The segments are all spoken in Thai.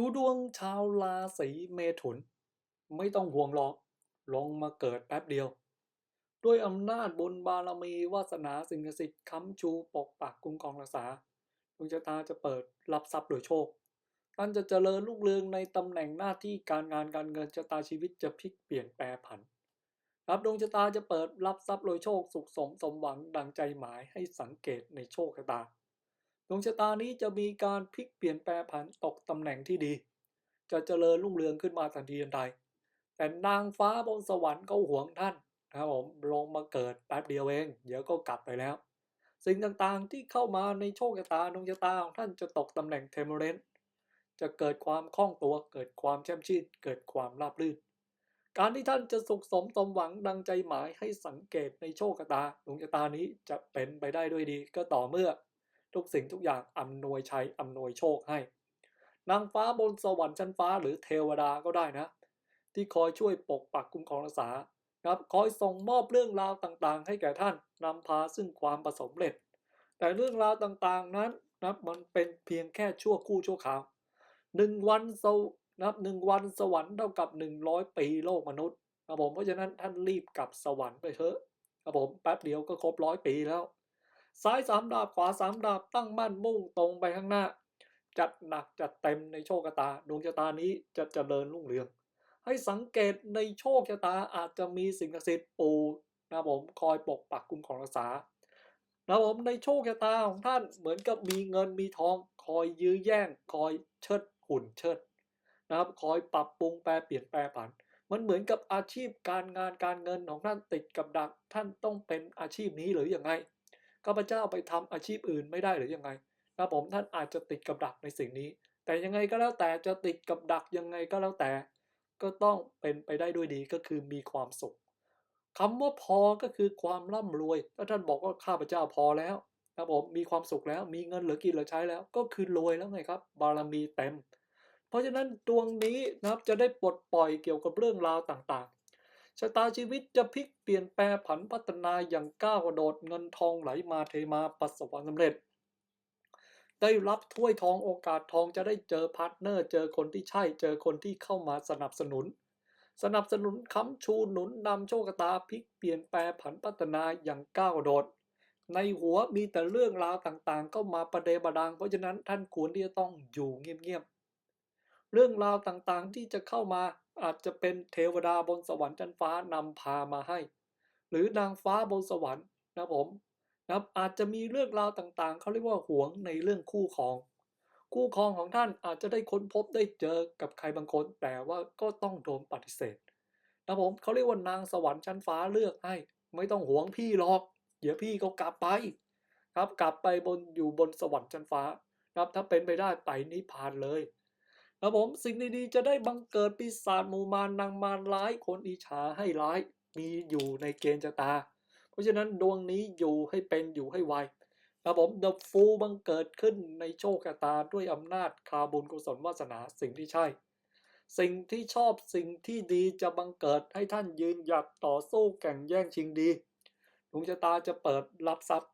ดูดวงชาวราศีเมถุน ไม่ต้องห่วงหรอก ลงมาเกิดแป๊บเดียว ด้วยอำนาจบุญบารมีวาสนาสิ่งศักดิ์สิทธิ์ค้ำชูปกปักคุ้มครองรักษาดวงชะตาจะเปิดรับทรัพย์โดยโชคท่านจะเจริญรุ่งเรืองในตำแหน่งหน้าที่การงานการเงินชะตาชีวิตจะพลิกเปลี่ยนแปรผันรับดวงชะตาจะเปิดรับทรัพย์โดยโชคสุขสมสมหวังดังใจหมายให้สังเกตในโชคชะตา ดวงชะตานี้จะมีการพลิกเปลี่ยนแปรผันตกตำแหน่งที่ดี จะเจริญรุ่งเรืองขึ้นมาทันทีทันใด แต่นางฟ้าบนสวรรค์ก็หวงท่านนะครับผมลงมาเกิดแป๊บเดียวเอง เดี๋ยวก็กลับไปแล้ว สิ่งต่างๆที่เข้ามาในโชคชะตาดวงชะตาของท่านจะตกตำแหน่งเทมเรนจะเกิดความคล่องตัว เกิดความแช่มชื่นเกิดความราบรื่นการที่ท่านจะสุขสมสมหวังดังใจหมายให้สังเกตในโชคชะตาดวงชะตานี้จะเป็นไปได้ด้วยดี ก็ต่อเมื่อ ทุกสิ่งทุกอย่างอำนวยชัยอำนวยโชคให้ นางฟ้าบนสวรรค์ชั้นฟ้าหรือเทวดาก็ได้นะ ที่คอยช่วยปกปักคุ้มครองรักษาครับคอยส่งมอบเรื่องราวต่างๆ ให้แก่ท่านนำพาซึ่งความประสบเร็จ แต่เรื่องราวต่างๆนั้นนะมันเป็นเพียงแค่ชั่วคู่ชั่วคราวหนึ่งวันสวนับหนึ่งวันสวรรค์เท่ากับหนึ่งร้อยปีโลกมนุษย์ครับผมเพราะฉะนั้นท่านรีบกลับสวรรค์ไปเถอะครับผมแป๊บเดียวก็ครบร้อยปีแล้ว ซ้ายสามดาบขวาสามดาบตั้งมั่นมุ่งตรงไปข้างหน้า จัดหนักจัดเต็มในโชคชะตา ดวงชะตานี้จะเจริญรุ่งเรือง ให้สังเกตในโชคชะตาอาจจะมีสิ่งศักดิ์สิทธิ์ปูนะผมคอยปกปักคุ้มครองรักษานะผมในโชคชะตาของท่านเหมือนกับมีเงินมีทอง คอยยื้อแย่ง คอยเชิดหุ่นเชิดนะครับคอยปรับปรุงแปรเปลี่ยนแปรผัน มันเหมือนกับอาชีพการงานการเงินของท่านติดกับดักท่านต้องเป็นอาชีพนี้หรืออยังไง ข้าพเจ้าไปทำอาชีพอื่นไม่ได้หรือยังไงนะผมท่านอาจจะติดกับดักในสิ่งนี้ แต่ยังไงก็แล้วแต่จะติดกับดักยังไงก็แล้วแต่ ก็ต้องเป็นไปได้ด้วยดีก็คือมีความสุขคำว่าพอก็คือความร่ำรวยถ้าท่านบอกว่าข้าพเจ้าพอแล้วนะผมมีความสุขแล้วมีเงินเหลือกินเหลือใช้แล้ว ก็คือรวยแล้วไงครับ บารมีเต็ม เพราะฉะนั้นดวงนี้นะครับจะได้ปลดปล่อยเกี่ยวกับเรื่องราวต่างๆ ชะตาชีวิตจะพลิกเปลี่ยนแปลผันพัฒนาอย่างก้าวกระโดดเงินทองไหลมาเทมาประสบความสำเร็จ ได้รับถ้วยทองโอกาสทองจะได้เจอพาร์ทเนอร์ เจอคนที่ใช่ เจอคนที่เข้ามาสนับสนุน สนับสนุนค้ำชูหนุนนำโชคตาพลิกเปลี่ยนแปลผันพัฒนาอย่างก้าวกระโดด ในหัวมีแต่เรื่องราวต่างๆ เข้ามาประเดประดัง เพราะฉะนั้นท่านควรที่จะต้องอยู่เงียบๆ เรื่องราวต่างๆที่จะเข้ามาอาจจะเป็นเทวดาบนสวรรค์ชั้นฟ้านำพามาให้ หรือนางฟ้าบนสวรรค์นะผมนะครับอาจจะมีเรื่องราวต่างๆเขาเรียกว่าหวงในเรื่องคู่ครอง คู่ครองของท่านอาจจะได้ค้นพบได้เจอกับใครบางคน แต่ว่าก็ต้องโดนปฏิเสธนะผมเขาเรียกว่านางสวรรค์ชั้นฟ้าเลือกให้ ไม่ต้องหวงพี่หรอกเดี๋ยวพี่ก็กลับไป ครับกลับไปบนอยู่บนสวรรค์ชั้นฟ้า ครับถ้าเป็นไปได้ไปนิพพานเลย นะผมสิ่งดีๆจะได้บังเกิดปีศาจหมู่มารนางมารร้ายคนอิจฉาให้ร้ายมีอยู่ในเกณฑ์ชะตา เพราะฉะนั้นดวงนี้อยู่ให้เป็นอยู่ให้ไวนะผมเดอะฟูบังเกิดขึ้นในโชคชะตาด้วยอำนาจคาบุญกุศลวาสนาสิ่งที่ใช่ สิ่งที่ชอบสิ่งที่ดีจะบังเกิดให้ท่านยืนหยัดต่อสู้แข่งแย่งชิงดีดวงชะตาจะเปิดรับทรัพย์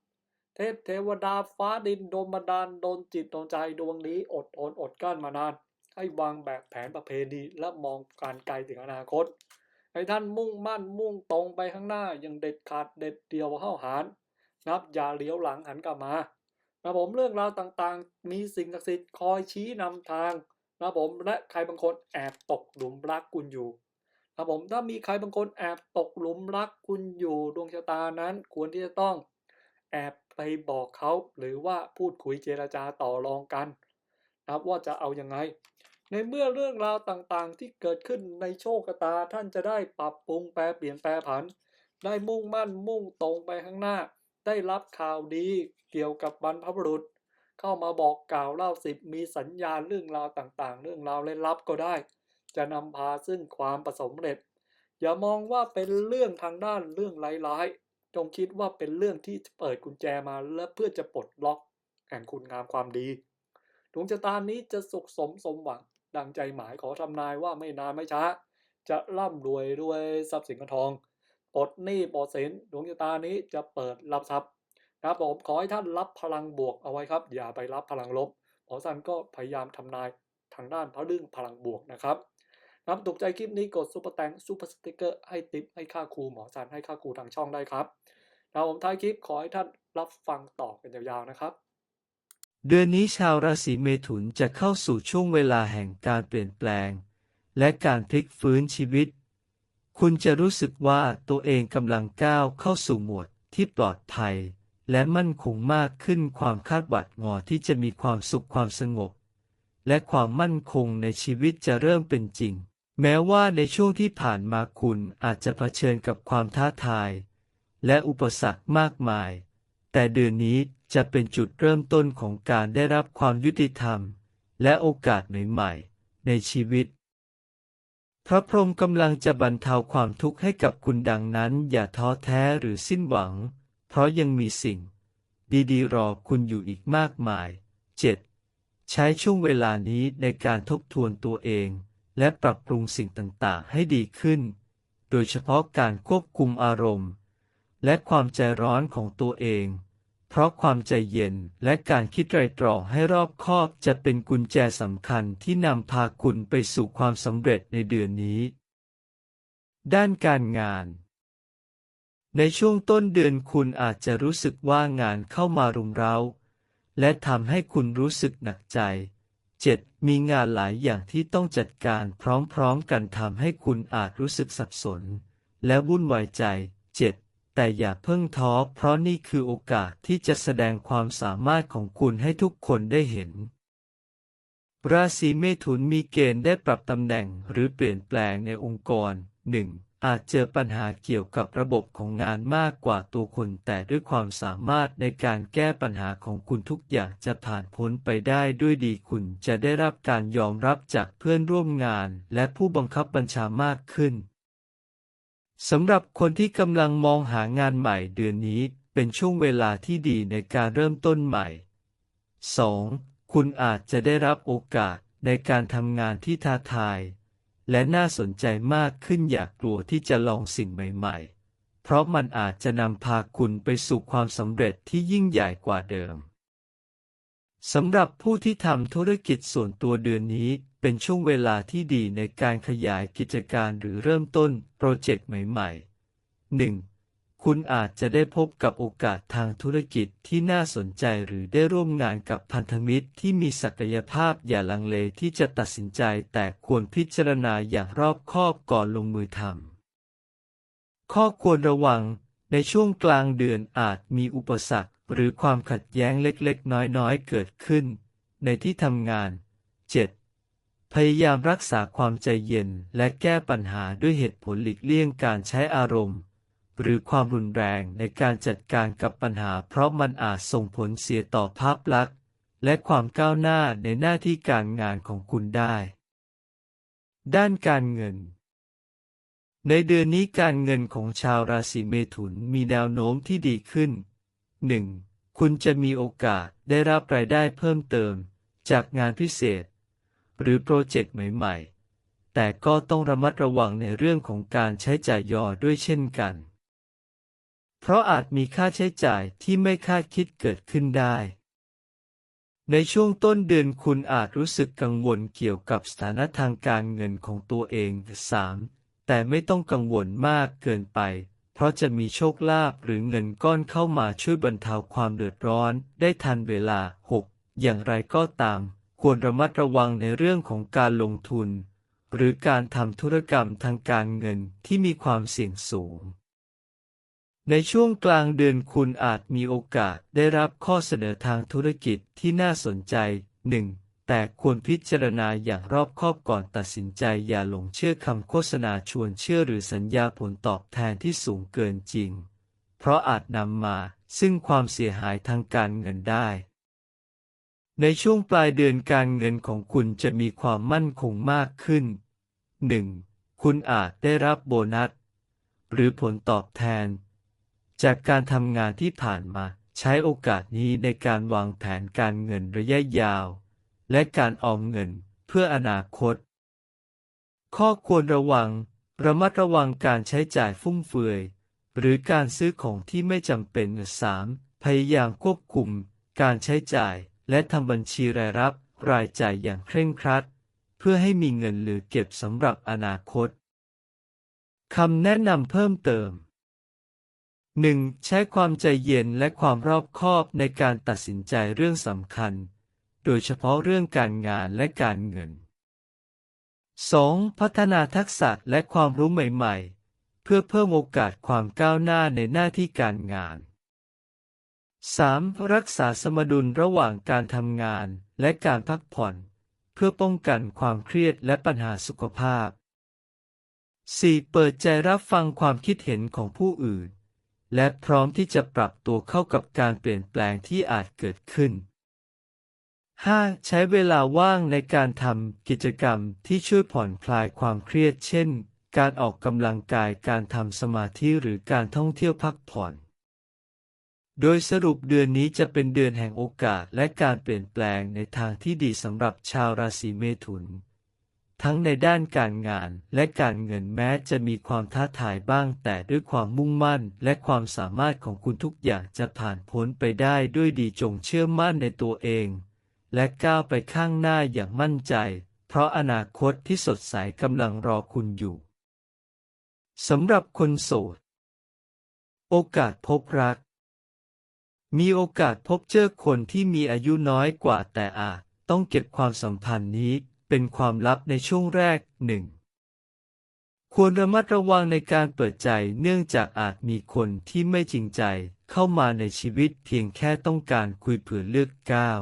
เทพเทวดาฟ้าดินโดนบันดาลโดนจิตโดนใจดวงนี้อดทนอดกั้นมานาน ให้วางแบบแผนประเพณีและมองการไกลถึงอนาคต ให้ท่านมุ่งมั่นมุ่งตรงไปข้างหน้าอย่างเด็ดขาดเด็ดเดียวเข้าหารนับอย่าเลี้ยวหลังหันกลับมานะผมเรื่องราวต่างๆ มีสิ่งศักดิ์สิทธิ์คอยชี้นำทางนะผมและใครบางคนแอบตกหลุมรักคุณอยู่นะผมถ้ามีใครบางคนแอบตกหลุมรักคุณอยู่ดวงชะตานั้นควรที่จะต้องแอบไปบอกเขาหรือว่าพูดคุยเจรจาต่อรองกัน นะครับว่าจะเอาอยัางไง ในเมื่อเรื่องราวต่างๆที่เกิดขึ้นในโชคชะตาท่านจะได้ปรับปรุงแปลเปลี่ยนแปลผัน ได้มุ่งมั่นมุ่งตรงไปข้างหน้า ได้รับข่าวดีเกี่ยวกับบรรพบุรุษ เข้ามาบอกกล่าวเล่าสิบมีสัญญาณเรื่องราวต่างๆ เรื่องราวเล่นลับก็ได้ จะนำพาซึ่งความประสบเร็จ อย่ามองว่าเป็นเรื่องทางด้านเรื่องร้ายๆจงคิดว่าเป็นเรื่องที่เปิดกุญแจมาและเพื่อจะปลดล็อกแห่งคุณงามความดี ดวงชะตานี้จะสุขสมสมหวัง ดังใจหมายขอทำนายว่าไม่นานไม่ช้า จะร่ำรวยด้วยทรัพย์สินเงินทองปลดหนี้ปลดสินดวงชะตานี้จะเปิดรับทรัพย์ครับผมขอให้ท่านรับพลังบวกเอาไว้ครับ อย่าไปรับพลังลบหมอสันก็พยายามทำนายทางด้านพระเรื่องพลังบวกนะครับนับถูกใจคลิปนี้กดซุปเปอร์แตงซุปเปอร์สติกเกอร์ให้ติปให้ค่าครูหมอจันให้ค่าครูทางช่องได้ครับนะผมท้ายคลิปขอให้ท่านรับฟังต่อกันยาวๆนะครับ เดือนนี้ชาวราศีเมถุนจะเข้าสู่ช่วงเวลาแห่งการเปลี่ยนแปลง และการพลิกฟื้นชีวิต คุณจะรู้สึกว่าตัวเองกำลังก้าวเข้าสู่หมวดที่ปลอดภัย และมั่นคงมากขึ้นความคาดหวัดงอที่จะมีความสุขความสงบ และความมั่นคงในชีวิตจะเริ่มเป็นจริง แม้ว่าในช่วงที่ผ่านมาคุณอาจจะเผชิญกับความท้าทาย และอุปสรรคมากมาย แต่เดือนนี้ จะเป็นจุดเริ่มต้นของการได้รับความยุติธรรม และโอกาสใหม่ๆในชีวิต พระพรหมกำลังจะบรรเทาความทุกข์ให้กับคุณดังนั้น อย่าท้อแท้หรือสิ้นหวัง เพราะยังมีสิ่ง ดีๆ รอคุณอยู่อีกมากมาย 7. ใช้ช่วงเวลานี้ในการทบทวนตัวเอง และปรับปรุงสิ่งต่างๆ ให้ดีขึ้น โดยเฉพาะการควบคุมอารมณ์ และความใจร้อนของตัวเอง เพราะความใจเย็นและการคิดไตรตรองให้รอบคอบจะเป็นกุญแจสำคัญที่นำพาคุณไปสู่ความสำเร็จในเดือนนี้ ด้านการงาน ในช่วงต้นเดือนคุณอาจจะรู้สึกว่างานเข้ามารุมเร้า และทำให้คุณรู้สึกหนักใจ 7. มีงานหลายอย่างที่ต้องจัดการพร้อมๆกันทำให้คุณอาจรู้สึกสับสน และวุ่นวายใจ แต่อย่าเพิ่งท้อเพราะนี่คือโอกาสที่จะแสดงความสามารถของคุณให้ทุกคนได้เห็น ราศีเมถุนมีเกณฑ์ได้ปรับตำแหน่งหรือเปลี่ยนแปลงในองค์กร 1. อาจเจอปัญหาเกี่ยวกับระบบของงานมากกว่าตัวคุณแต่ด้วยความสามารถในการแก้ปัญหาของคุณทุกอย่างจะผ่านพ้นไปได้ด้วยดีคุณจะได้รับการยอมรับจากเพื่อนร่วมงานและผู้บังคับบัญชามากขึ้น สำหรับคนที่กำลังมองหางานใหม่เดือนนี้เป็นช่วงเวลาที่ดีในการเริ่มต้นใหม่ 2. คุณอาจจะได้รับโอกาสในการทำงานที่ท้าทาย และน่าสนใจมากขึ้นอย่ากลัวที่จะลองสิ่งใหม่ๆ เพราะมันอาจจะนำพาคุณไปสู่ความสำเร็จที่ยิ่งใหญ่กว่าเดิมสำหรับผู้ที่ทำธุรกิจส่วนตัวเดือนนี้ เป็นช่วงเวลาที่ดีในการขยายกิจการหรือเริ่มต้นโปรเจกต์ใหม่ๆ 1. คุณอาจจะได้พบกับโอกาสทางธุรกิจที่น่าสนใจหรือได้ร่วมงานกับพันธมิตรที่มีศักยภาพอย่าลังเลที่จะตัดสินใจแต่ควรพิจารณาอย่างรอบคอบก่อนลงมือทำ ข้อควรระวัง ในช่วงกลางเดือนอาจมีอุปสรรค หรือความขัดแย้งเล็กๆ น้อยๆ เกิดขึ้น ในที่ทำงาน 7. พยายามรักษาความใจเย็นและแก้ปัญหาด้วยเหตุผลหลีกเลี่ยงการใช้อารมณ์ หรือความรุนแรงในการจัดการกับปัญหา เพราะมันอาจส่งผลเสียต่อภาพลักษณ์ และความก้าวหน้าในหน้าที่การงานของคุณได้ ด้านการเงิน ในเดือนนี้การเงินของชาวราศีเมถุนมีแนวโน้มที่ดีขึ้น 1. คุณจะมีโอกาสได้รับรายได้เพิ่มเติม จากงานพิเศษ หรือโปรเจกต์ใหม่ๆ แต่ก็ต้องระมัดระวังในเรื่องของการใช้จ่ายยอด้วยเช่นกัน เพราะอาจมีค่าใช้จ่ายที่ไม่คาดคิดเกิดขึ้นได้ ในช่วงต้นเดือนคุณอาจรู้สึกกังวลเกี่ยวกับสถานะทางการเงินของตัวเอง 3. แต่ไม่ต้องกังวลมากเกินไปเพราะจะมีโชคลาภหรือเงินก้อนเข้ามาช่วยบรรเทาความเดือดร้อนได้ทันเวลา 6. อย่างไรก็ตาม ควรระมัดระวังในเรื่องของการลงทุน หรือการทำธุรกรรมทางการเงินที่มีความเสี่ยงสูง ในช่วงกลางเดือนคุณอาจมีโอกาสได้รับข้อเสนอทางธุรกิจที่น่าสนใจ 1. แต่ควรพิจารณาอย่างรอบคอบก่อนตัดสินใจอย่าหลงเชื่อคำโฆษณาชวนเชื่อหรือสัญญาผลตอบแทนที่สูงเกินจริง เพราะอาจนำมาซึ่งความเสียหายทางการเงินได้ ในช่วงปลายเดือนการเงินของคุณจะมีความมั่นคงมากขึ้น 1. คุณอาจได้รับโบนัส หรือผลตอบแทน จากการทำงานที่ผ่านมา ใช้โอกาสนี้ในการวางแผนการเงินระยะยาว และการออมเงินเพื่ออนาคต ข้อควรระวัง ระมัดระวังการใช้จ่ายฟุ่มเฟือย หรือการซื้อของที่ไม่จำเป็น 3. พยายามควบคุมการใช้จ่าย และทำบัญชีรายรับรายจ่ายอย่างเคร่งครัด เพื่อให้มีเงินเหลือเก็บสำหรับอนาคตคำแนะนำเพิ่มเติม 1. ใช้ความใจเย็นและความรอบคอบในการตัดสินใจเรื่องสำคัญ โดยเฉพาะเรื่องการงานและการเงิน 2. พัฒนาทักษะและความรู้ใหม่ ๆ เพื่อเพิ่มโอกาสความก้าวหน้าในหน้าที่การงาน 3. รักษาสมดุลระหว่างการทำงานและการพักผ่อน เพื่อป้องกันความเครียดและปัญหาสุขภาพ 4. เปิดใจรับฟังความคิดเห็นของผู้อื่น และพร้อมที่จะปรับตัวเข้ากับการเปลี่ยนแปลงที่อาจเกิดขึ้น 5. ใช้เวลาว่างในการทำกิจกรรมที่ช่วยผ่อนคลายความเครียดเช่น การออกกำลังกายการทำสมาธิหรือการท่องเที่ยวพักผ่อน โดยสรุปเดือนนี้จะเป็นเดือนแห่งโอกาสและการเปลี่ยนแปลงในทางที่ดีสำหรับชาวราศีเมถุน ทั้งในด้านการงานและการเงินแม้จะมีความท้าทายบ้าง แต่ด้วยความมุ่งมั่นและความสามารถของคุณทุกอย่างจะผ่านพ้นไปได้ด้วยดีจงเชื่อมั่นในตัวเอง และก้าวไปข้างหน้าอย่างมั่นใจ เพราะอนาคตที่สดใสกำลังรอคุณอยู่สำหรับคนโสด โอกาสพบรัก มีโอกาสพบเจอคนที่มีอายุน้อยกว่าแต่อาจต้องเก็บความสัมพันธ์นี้เป็นความลับในช่วงแรกหนึ่งควรระมัดระวังในการเปิดใจเนื่องจากอาจมีคนที่ไม่จริงใจเข้ามาในชีวิตเพียงแค่ต้องการคุยเผื่อเลือกก้าว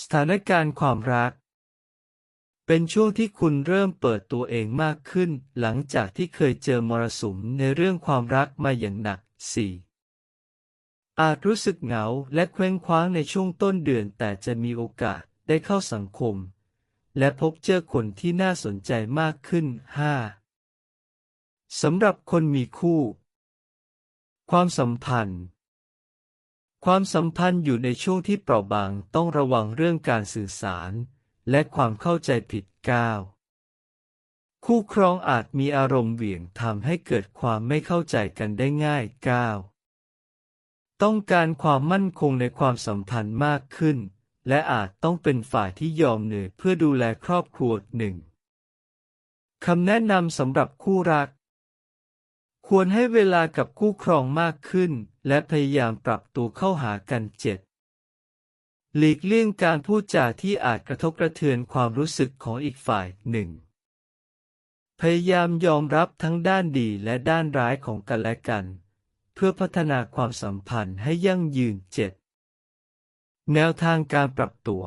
สถานการณ์ความรัก เป็นช่วงที่คุณเริ่มเปิดตัวเองมากขึ้น หลังจากที่เคยเจอมรสุมในเรื่องความรักมาอย่างหนักสี่ อาจรู้สึกเหงาและเคว้งคว้างในช่วงต้นเดือนแต่จะมีโอกาสได้เข้าสังคม และพบเจอคนที่น่าสนใจมากขึ้น 5. สำหรับคนมีคู่ ความสัมพันธ์ ความสัมพันธ์อยู่ในช่วงที่เปราะบางต้องระวังเรื่องการสื่อสาร และความเข้าใจผิดก้าวคู่ครองอาจมีอารมณ์เหวี่ยงทำให้เกิดความไม่เข้าใจกันได้ง่ายก้าว ต้องการความมั่นคงในความสัมพันธ์มากขึ้น และอาจต้องเป็นฝ่ายที่ยอมเหนื่อยเพื่อดูแลครอบครัวหนึ่งคำแนะนำสำหรับคู่รัก ควรให้เวลากับคู่ครองมากขึ้น และพยายามปรับตัวเข้าหากันเจ็ดหลีกเลี่ยงการพูดจาที่อาจกระทบกระเทือนความรู้สึกของอีกฝ่ายหนึ่ง พยายามยอมรับทั้งด้านดีและด้านร้ายของกันและกัน พื่อพัฒนาความสัมพันธ์ให้ยั่งยืนเจ็ดแนวทางการปรับตัว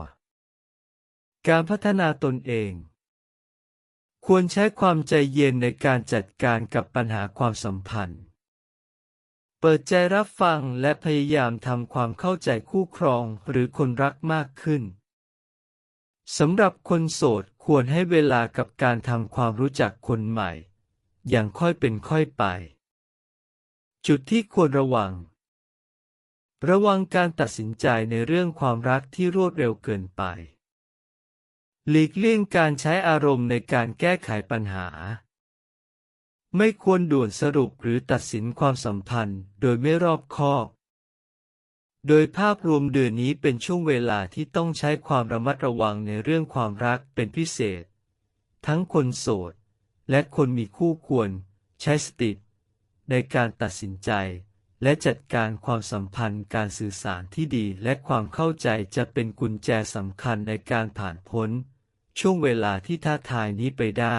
การพัฒนาตนเอง ควรใช้ความใจเย็นในการจัดการกับปัญหาความสัมพันธ์ เปิดใจรับฟังและพยายามทำความเข้าใจคู่ครองหรือคนรักมากขึ้น สำหรับคนโสดควรให้เวลากับการทำความรู้จักคนใหม่ อย่างค่อยเป็นค่อยไป จุดที่ควรระวัง ระวังการตัดสินใจในเรื่องความรักที่รวดเร็วเกินไป หลีกเลี่ยงการใช้อารมณ์ในการแก้ไขปัญหา ไม่ควรด่วนสรุปหรือตัดสินความสัมพันธ์โดยไม่รอบคอบ โดยภาพรวมเดือนนี้เป็นช่วงเวลาที่ต้องใช้ความระมัดระวังในเรื่องความรักเป็นพิเศษ ทั้งคนโสด และคนมีคู่ควร ใช้สติ ในการตัดสินใจ และจัดการความสัมพันธ์การสื่อสารที่ดีและความเข้าใจจะเป็นกุญแจสำคัญในการผ่านพ้น ช่วงเวลาที่ท้าทายนี้ไปได้